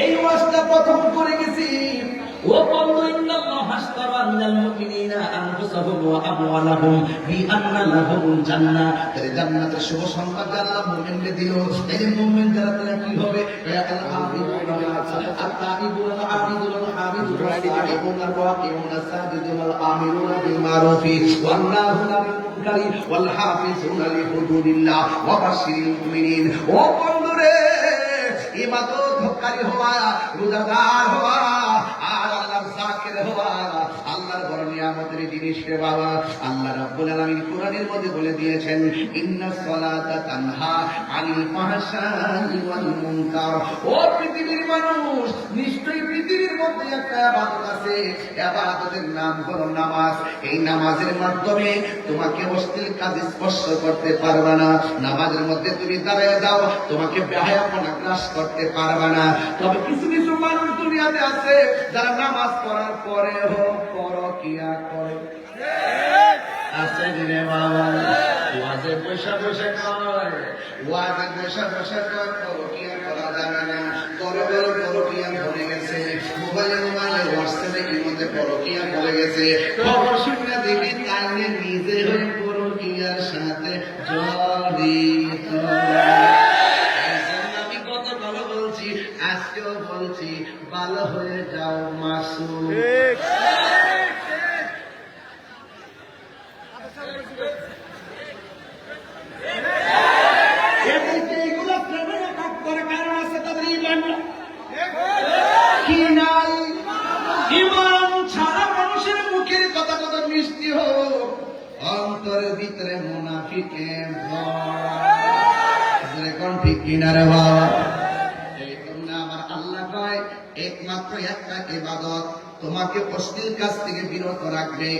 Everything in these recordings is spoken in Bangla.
এই ওয়াজটা প্রথম করে গেছি। ও বন্ধু ইন্নাল্লাহ হাসতারা মিনাল মুমিনিনা আনফুসাহুম ওয়া আমওয়ালাহুম বিআন্না লাহুমুল জান্নাহ। তাহলে জান্নাতের শুভ সংবাদ আল্লাহ মুমিনকে দিল। এই মুমিন যারা তারা কি হবে? আল হাফিজুনা আত-তাইবুনা আল-আবিদুনা আল-হামিদুনা আল-সাইবুনা আর-রাকিবুনা আস-সাজিদুনা আল-আমিরুনা বিল মারুফি ওয়ান নাহুনা বিল মুনকারি ওয়াল ইবাদতকারী হওয়া রোজাদার হওয়া আর আল্লাহর জাকির হওয়া। আল্লাহর বড় নিয়ামতের জিনিস রে বাবা, আল্লাহ রাব্বুল আলামিন কোরআনের মধ্যে বলে দিয়েছেন ইন্নাস সালাতা তানহা আনিল ফাহশাই ওয়াল মুনকার। ও পৃথিবীর মানুষ, নিশ্চয়ই পৃথিবীর মধ্যে একটা ইবাদত আছে। ইবাদতের নাম হলো নামাজ। এই নামাজের মাধ্যমে তোমাকে অশ্লীল স্পর্শ করতে পারবে না। নামাজের মধ্যে তুমি দাঁড়িয়ে যাও, তোমাকে বেহায়াপনা গ্রাস করতে পারবে না। তবে কিছু কিছু মানুষ দুনিয়াতে আছে, যারা নামাজ পড়ার পরে হোক করে। পয়সা পয়সা কর। ওয়াজে পয়সা পয়সা কর। পরকিয়া করা যাবে না। বড় বড় পরকিয়া গেছে। মোবাইলে মোবাইলে হোয়াটসঅ্যাপে কি মধ্যে পরকিয়া ভরে গেছে। খবর শুনে দেখি অন্তরের ভিতরে মুনাফিকে ভরা ঠিক কিনা বাবা? এই জন্য আমার আল্লাহ কয়, একমাত্র একটা ইবাদত, তোমাকে অশ্লীল কাজ থেকে বিরত রাখবে,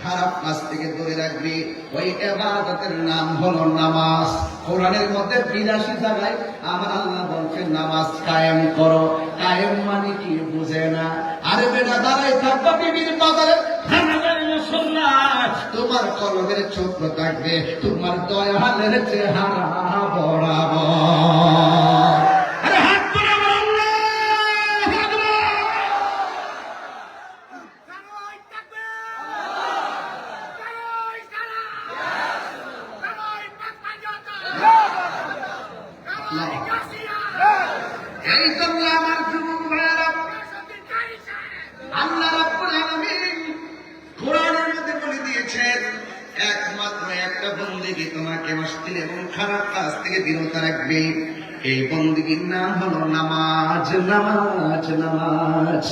খারাপ কাজ থেকে দূরে রাখবে। ওই এবাদতের নাম হলো নামাজ। কোরআনের মধ্যে বিরাশি জায়গায় আমার আল্লাহ বলছে, নামাজ কায়েম করো। কায়েম মানে কি? বুঝে না। আরে বেটা দাঁড়াই বাজারে। তোমার কলমের চোখ থাকবে তোমার দয়ালের চেহারা বরাবর। নামাজ নামাজ।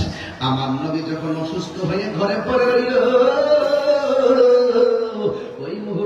আমার নবী যখন অসুস্থ হয়ে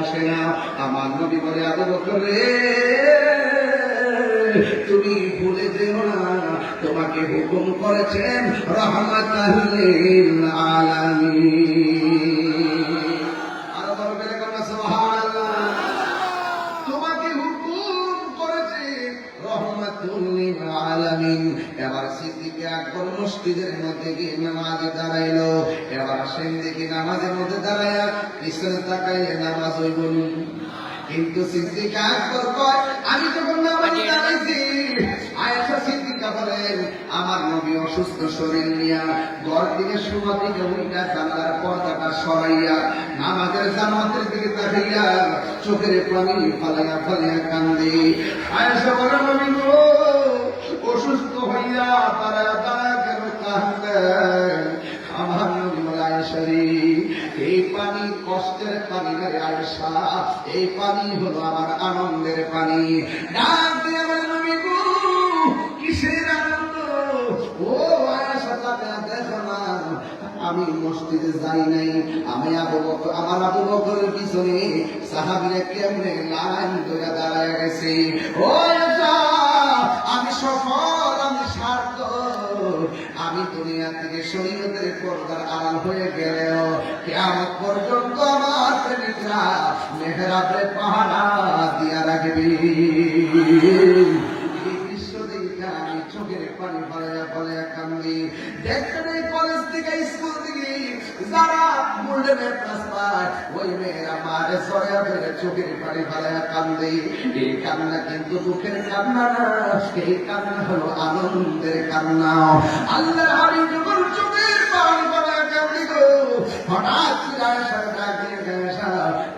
আসে না। আমার নবী বলে, আবু বকর তুমি ভুলে যেও না। তোমাকে হুকুম করেছেন রহমাতুল্লিল আলামিন। এবার সিদ্দিকে মধ্যে গিয়ে নামাজে দাঁড়াইলো। এবার সেন দেখি নামাজের মধ্যে দাঁড়াইয়া পিছনে তাকাইলে নামাজ হইব। কিন্তু সিদ্দিক আকবর কয় আমি যখন নামাজে দাঁড়াইছি আয়েশা সিদ্দিকা বলেন আমার নবী অসুস্থ শরীর নিয়া ঘর দিকে সুমা দিকে উল্টা জানলার পর্দাটা সরাইয়া নামাজের জামাতের দিকে তাকাইয়া চোখের পানি ফালাইয়া ফালাইয়া কান্দে আয়েশা বলে নবী গো অসুস্থ হইয়া তারা তারা কেন কান্দেন এই পানি কষ্টের পানি রে আয়েশা এই পানি হলো আমার আনন্দের পানি। ডাক নবী গো, কিসের আনন্দ? ও আয়েশা তাকে দেখো না আমি মসজিদে যাই নাই। আমি আবু বকর, আমার আবু বকরের পিছনে সাহাবীরা কেমনে লাইন ধরে দাঁড়ায় গেছে। ও দুনিয়া থেকে শরীয়তের পর্দার আড়াল হয়ে গেলেও কেমন পর্যন্ত আমার প্রেমিকরা মেহরাবের পাহারা দিয়া রাখবি। দেখতে দৃশ্য দেখে আমি চোখের পানি ফলাইয়া ফলাইয়া কান্দি দেখতে নেই কলেজ থেকে স্কুল থেকে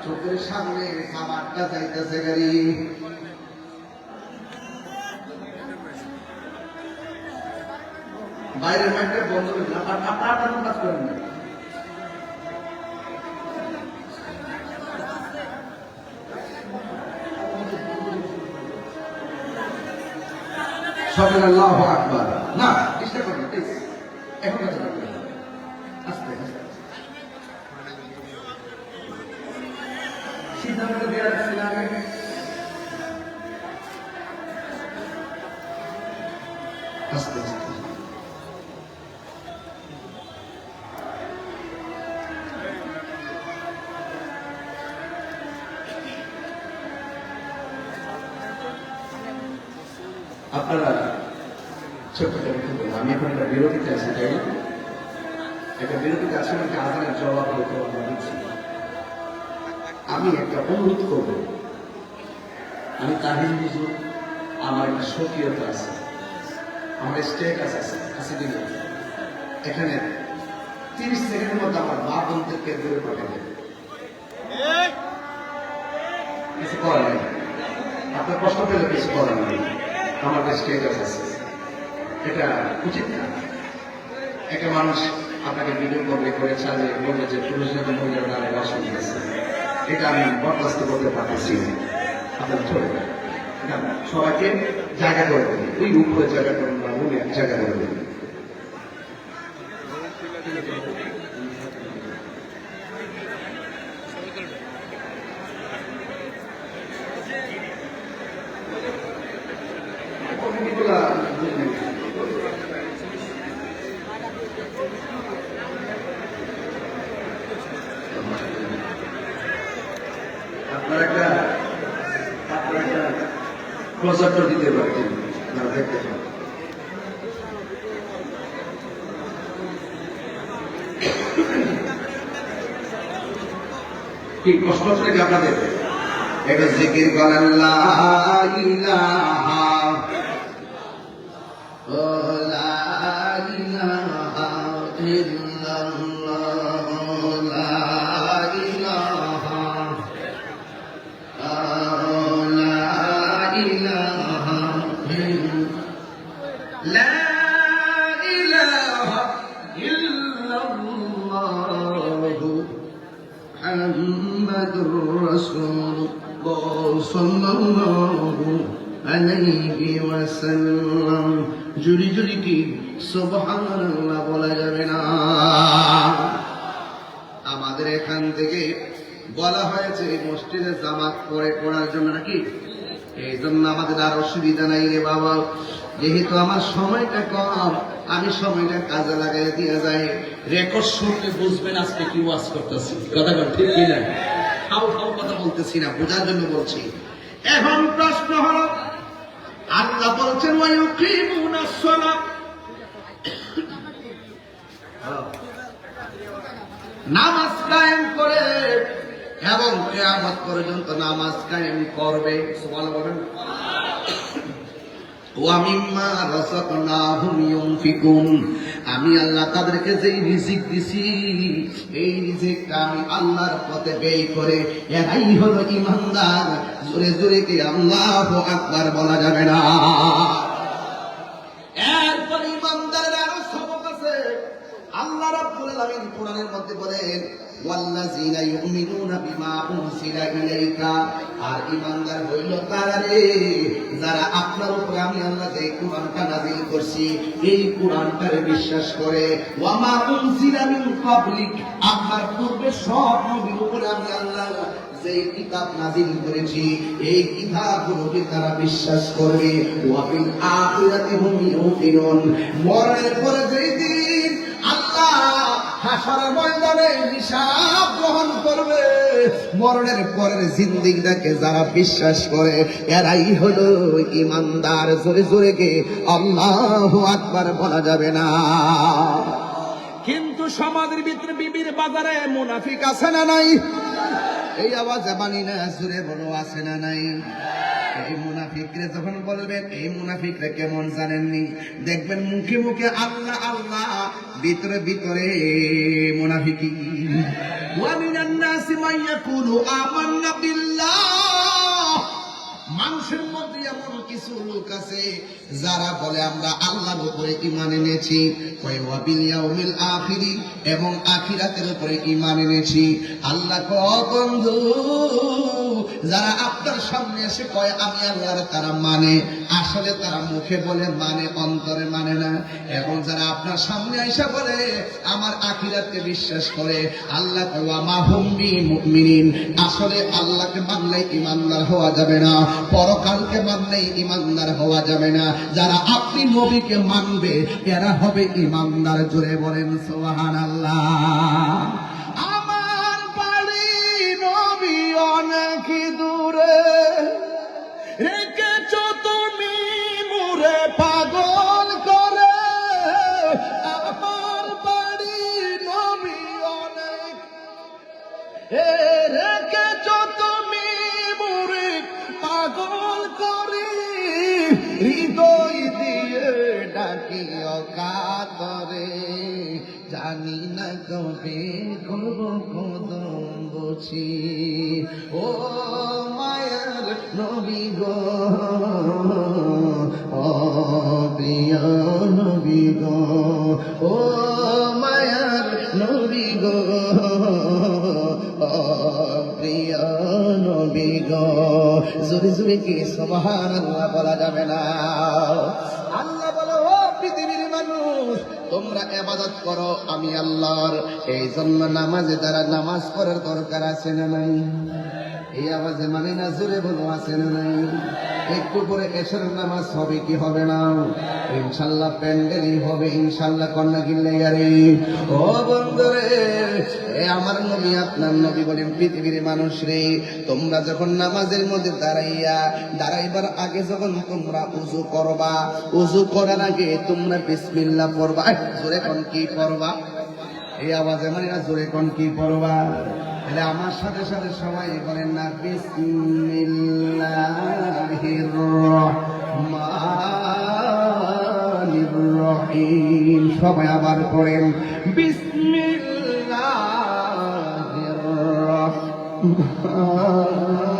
চোখের সামনে খাবারটা যাইতেছে গাড়ি। বাইরের মাইকটা বন্ধ করে আপনার কাজ করেন না। সবাই আল্লাহ আকবার। না চেষ্টা করবেন প্লিজ এখন কাজ করবেন আস্তে আস্তে। আপনারা ছোট্ট করে একটু বলুন, আমি এখন একটা বিরতিতে আছি, তাই? একটা বিরতিতে আছি, আমাকে আদানের জবাব হয়তো আমরা দিচ্ছি। আমি একটা অনুরোধ করব। আমি তাহিন বুঝুন আমার একটা সক্রিয়তা আছে। আমার স্টেটাস আছে আছে দিন এখানে তিরিশ সেকেন্ডের মধ্যে আমার মা বোনদেরকে দূরে পাঠিয়ে দেবে। কিছু করার নেই। আপনার কষ্ট পেলে কিছু করার নেই। আমার স্টেটাস আছে। এটা উচিত না। একটা মানুষ আপনাকে ভিডিও করবে করে ছাড়ে বলবে যে পুরুষের মহিলার নামে অসুবিধা আছে এটা আমি বরদাস্ত করতে পারতেছি আপনার চলে না, সবাইকে জায়গা করে দেবেন ওই উপরে জায়গা করুন বা এক জায়গা করে দেবেন কমিটিগুলা বুঝলেন। আপনার একটা একটা প্রজেক্টর দিতে পারতেন দেখতে কি কষ্ট হচ্ছে নাকি আপনাদের? লা ইলাহা, ও লা ইলাহা জুড়ি জুড়ি কি? বলা যাবে না। আমাদের এখান থেকে বলা হয়েছে, এই মসজিদে জামাত পরে পড়ার জন্য নাকি? এই জন্য আমাদের আর অসুবিধা নাই রে বাবা। যেহেতু আমার সময়টা কম, আমি সময়টা কাজে লাগাই দিয়ে যাই। রেকর্ড শুনলে বুঝবেন আজকে কি ওয়াজ করতেছি। কথা ঠিক কি না কথা বলতেছি না, বোঝার জন্য বলছি। এখন প্রশ্ন হলো আল্লাহ বলছেন নামাজ কায়েম করে এবং কেয়ামত পর্যন্ত নামাজ কায়েম করবে। সুবহানাল্লাহ বলেন। আমি আল্লাহ তাদেরকে যেই রিজিক দিছি, এই রিজিকটা আমি আল্লাহর পথে ব্যয় করে, এরাই হলো ইমানদার। জোরে জোরে কি আল্লাহ আকবার বলা যাবে না এরপর ইমানদারের আরও সবক আছে আল্লাহ রাব্বুল আলামিন কোরআনের মধ্যে বলেন বিমা উনসিলা ইলাইকা। আর ঈমানদার হইল তারা রে, যারা আপনার উপরে আমি আল্লাহ যে কুরআনটা নাযিল করছি, এই কুরআনটারে বিশ্বাস করে। ওয়ামা উনসিলা মিন ক্বাবলিক, আপনার পূর্বে সব নবীর উপরে আমি আল্লাহ যে কিতাব নাজিল করেছি, এই কিতাব কিতাবগুলোকে তারা বিশ্বাস করবে। ওয়াবিল আখিরাতি হুম ইউকিনুন, মরণের পরে আল্লাহ হাসরের ময়দানে হিসাব গ্রহণ করবে। মরণের পরের জিন্দিগিটাকে যারা বিশ্বাস করে এরাই হলো ইমানদার। জোরে জোরে কে আল্লাহু আকবার বলা যাবে না। কিন্তু সমাজের ভিতরে বিবির বাজারে মুনাফিক আছে না নাই? এই আওয়াজে বানি না সুরে বড় আছে না নাই? মুনাফিকরে যখন বলবেন, এই মুনাফিকরে কেমন জানেননি? দেখবেন মুখে মুখে আল্লাহ আল্লাহ, ভিতরে ভিতরে মুনাফিকি। মান মানুষের মধ্যে এমন কিছু লোক আছে যারা বলে, আমরা আল্লাহর উপরে ইমান এনেছি। আখিরি। এবং আখিরাতের উপরে ইমান এনেছি। আল্লাহ কয় বন্ধু যারা আপনার সামনে এসে কয়, আমি আল্লাহর তারা মানে? আসলে তারা মুখে বলে মানে অন্তরে মানে না। এবং যারা আপনার সামনে এসে বলে, আমার আখিরাতকে বিশ্বাস করে, আল্লাহ মুমিনিন। আসলে আল্লাহকে মানলে ইমানদার হওয়া যাবে না, পরকালকে মানলে ইমানদার হওয়া যাবে না। যারা আপনি নবীকে মানবে, এরা হবে ইমানদার। জোরে বলেন সোহান আল্লাহ অনেক দূরে রেখেছ জানি না কবে করব কদম বছি ও মায়ার নবী গো, ও প্রিয় নবী গো, ও মায়ার নবী গো প্রিয় জোরে জোরে কি সবহান আল্লাহ বলা যাবে না। আল্লাহ বলো, ও পৃথিবীর মানুষ, তোমরা এবাদত করো, আমি আল্লাহর। এই জন্য নামাজে দ্বারা নামাজ পড়ার দরকার আছে না নাই? এই আওয়াজে মানে না জোরে বলো, আছে না নাই? একটু পরে এসের নামাজ হবে কি হবে না? ইনশাল্লাহ প্যান্ডেলই হবে, ইনশাল্লাহ কন্যা গাড়ি ও বন্ধুরে আমার নবী, আপনার নবী বলেন, পৃথিবীর মানুষ রে, তোমরা যখন নামাজের মধ্যে দাঁড়াইয়া, দাঁড়াইবার আগে যখন তোমরা উজু করবা, উজু করার আগে তোমরা বিসমিল্লা পড়বা। জোরে কোন কি পড়বা? এই আওয়াজে মানে জোরে কোন কি পড়বা? তাহলে আমার সাথে সাথে সবাই বলেন না, বিসমিল্লাহির রহমানির রহিম। সবাই আবার করেন বিসমিল্লাহির রহমানির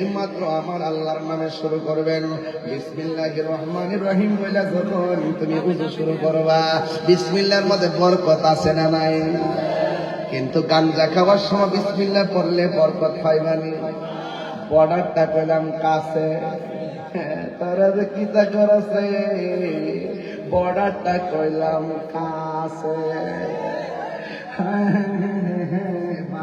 একমাত্র আমার আল্লাহর নামে শুরু করবেন। বিসমিল্লাহির রহমানির রহিম বইলা যখন তুমি উজু শুরু করবা, বিসমিল্লার মধ্যে বরকত আছে না নাই? কিন্তু গাঞ্জা খাওয়ার সময় বিসমিল্লা পড়লে বরকত হয় মানে? বর্ডারটা কইলাম, কাছে। তারা যে কিতা করছে? বর্ডারটা কইলাম, কাছে।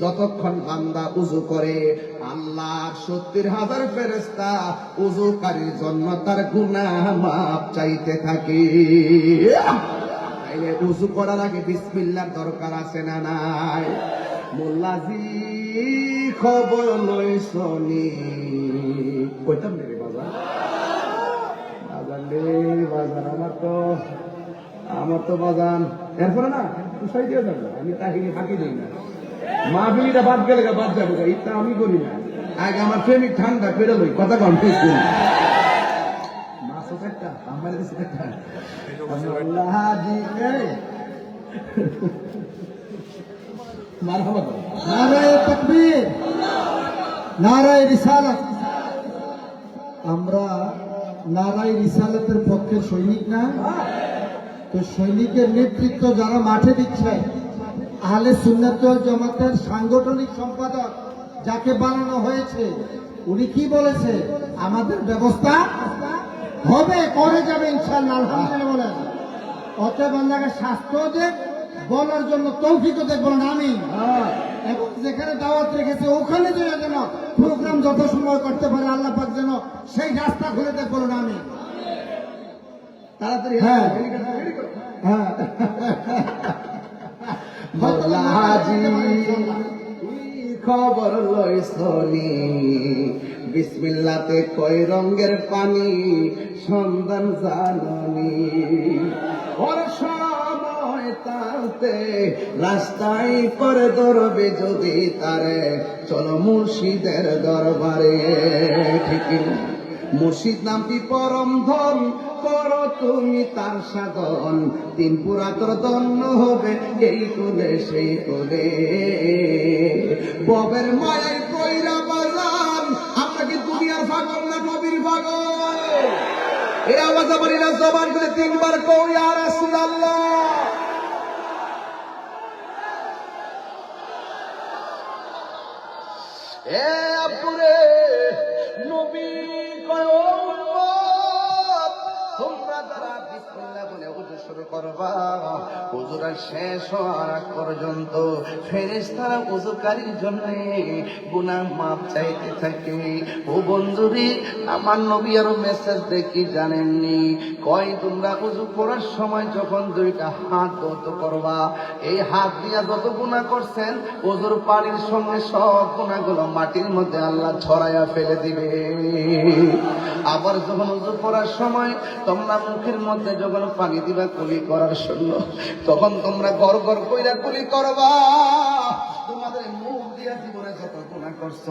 যতক্ষণ বান্দা উজু করে আল্লাহ সত্তর হাজার ফেরেস্তা উজুকারীর জন্য তার গুনাহ মাপ চাইতে থাকে। উজু করার আগে বিসমিল্লার দরকার আছে না নাই? মোল্লাজি খবর লই শনি। কইতাম রে বাবা বাজান বাজান আমার তো আমার তো বাজান। এরপরে না তুষাই দিয়ে যাবে আমি তাহিনী ফাঁকি দিই না। মাহফিলিটা বাদ গেলে বাদ যাবে ইটা আমি করি না। আগে আমার প্রেমিক ঠান্ডা ফেরে লই কথা কম ঠিক করি। আমার। নারায় রিসালাতের পক্ষের সৈনিক না? তো সৈনিকের নেতৃত্ব যারা মাঠে দিচ্ছে আহলে সুন্নাত ওয়াল জামাতের সাংগঠনিক সম্পাদক যাকে বানানো হয়েছে উনি কি বলেছে? আমাদের ব্যবস্থা হবে করে যাবে ইনশাল্লাহ আলহামদুলিল্লাহ বলেন। অতএব আল্লাহকে স্বাস্থ্য দেখ বলার জন্য তৌফিকও দেখ বলেন আমি এবং যেখানে দাওয়াত রেখেছে ওখানে যেন যেন প্রোগ্রাম যত সময় করতে পারে আল্লাহ পাক যেন সেই রাস্তা খুলে দেখ বলুন আমি তাড়াতাড়ি হ্যাঁ। হ্যাঁ। মৌলাজি খবর লই সনি বিসমিল্লাতে কয় রঙের পানি, সন্ধান জাননি। রাস্তায় করে ধরবে যদি তারে, চলো মুর্শিদের দরবারে। ঠিক না? মুর্শিদ নামটি পরম ধন। করো তুমি তার সাধন। তিন পুরাতর দন্য হবে এই কোলে, সেই কোলে। ববের মায়ের কইরা বাজান। আমরা কি দুনিয়ার পাগল না কবির পাগল? এই আওয়াজ আমার ইরা জবান করে তিনবার কই আর এ শুরু করবা। উজুরা শেষ হওয়ার পর্যন্ত ফেরেশতারা উজুকারীর জন্য গুনাহ মাপ চাইতে থাকে। ও বন্ধুরে, আমার নবী আরও মেসেজ দেখি জানেননি। কয়, তোমরা উজু করার সময় যখন দুইটা হাত ধৌত করবা, এই হাত দিয়া যত গুণা করছেন ওজুর পানির সঙ্গে সব গুণাগুলো মাটির মধ্যে আল্লাহ ছড়াইয়া ফেলে দিবে। আবার যখন উজু করার সময় তোমরা মুখের মধ্যে যখন পানি দিবা কুলি করার জন্য। তখন তোমরা গড় গড় কইরা কুলি করবা। তোমাদের দিয়া জীবনে যত গুণা করছ,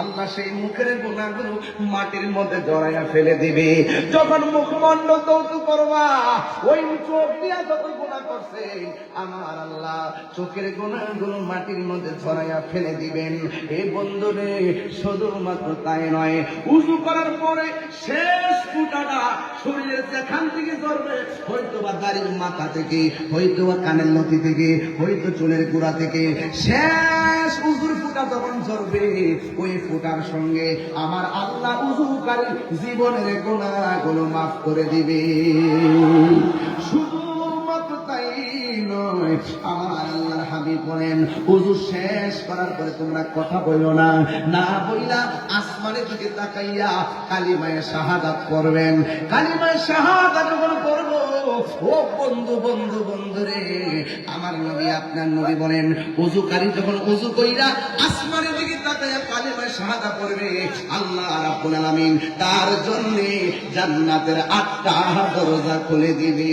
আল্লাহ সেই মুখের গুণাগুলো মাটির মধ্যে জড়াইয়া ফেলে দিবে। যখন মুখমণ্ডল দৌত করবা, ওই চোখ দিয়া যত গুণা করছে, আমার আল্লাহ চোখের গুণাগুলো মাটির মধ্যে ছড়াইয়া ফেলে দিবেন। এই বন্ধুরে, শুধুমাত্র তাই নয়, উজু করার পরে শেষ ফুটাটা শরীরের যেখান থেকে ধরবে হয়তো বা দাড়ির মাথা থেকে হয়তো বা কানের লতি থেকে, হয়তো চুলের গোড়া থেকে, শেষ উজুর ফুটা যখন ঝরবে, ওই ফুটার সঙ্গে আমার আল্লাহ উজুকারী জীবনের কোনো মাফ করে দিবে। উজু শেষ করার পরে তোমরা কথা বইল না। না বইলা আসমানের দিকে তাকাইয়া কালিমায় শাহাদাত করবেন কালিমায় শাহাদাত যখন করব ও বন্ধু বন্ধু বন্ধু রে আমার নবী, আপনার নবী বলেন, উজুকারী যখন উজু কইরা আসমানের দিকে তাকাইয়া কালিমায় শাহাদা করবে আল্লাহ রাব্বুল আলামিন তার জন্য জান্নাতের আটটা দরজা খুলে দিবে।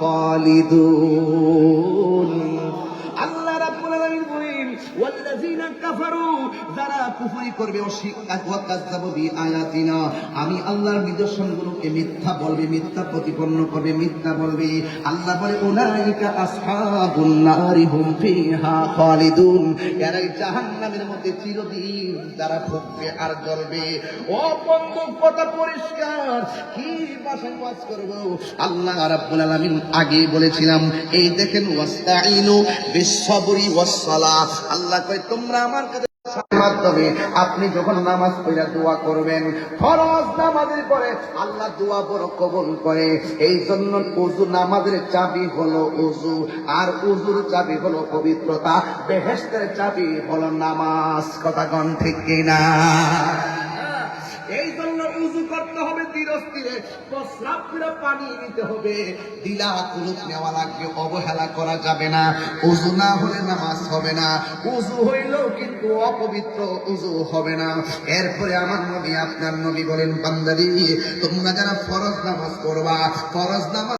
খালিদুন আল্লাহ রাব্বুল আলামিন বলেন ওয়াল্লাযীনা কাফারু, যারা কুফরি করবে বিআয়াতিনা আমি আল্লাহর নিদর্শনগুলোকে মিথ্যা বলবে, মিথ্যা প্রতিপন্ন করবে, মিথ্যা বলবে। আল্লাহ বলে, উলাইকা আসহাবুন নারি হুম ফিহা খালিদুন। এরাই জাহান্নামের মধ্যে চিরদিন তারা ভুগবে আর জ্বলবে। ও কথা পরিষ্কার, কি করব? আল্লাহ রাব্বুল আলামিন আগে বলেছিলাম, এই দেখেন ওয়াস্তাইনু বিস সাবরি ওয়াস সালাহ আল্লাহ কয়, তোমরা আমার কাছে মাধ্যমে আপনি যখন নামাজ পড়া দোয়া করবেন, ফরজ নামাজের পরে আল্লাহ দোয়া বড় কবল করে। এই জন্য উজু নামাজের চাবি হলো উজু আর উজুর চাবি হলো পবিত্রতা। বেহেস্তের চাবি হলো নামাজ। কথা গণ ঠিক কিনা? এই জন্য অবহেলা করা যাবে না। উজু না হলে নামাজ হবে না। উজু হইলেও কিন্তু অপবিত্র উজু হবে না। এরপরে আমার নবী, আপনার নবী বলেন বান্দারি তোমরা যারা ফরজ নামাজ করবা ফরজ নামাজ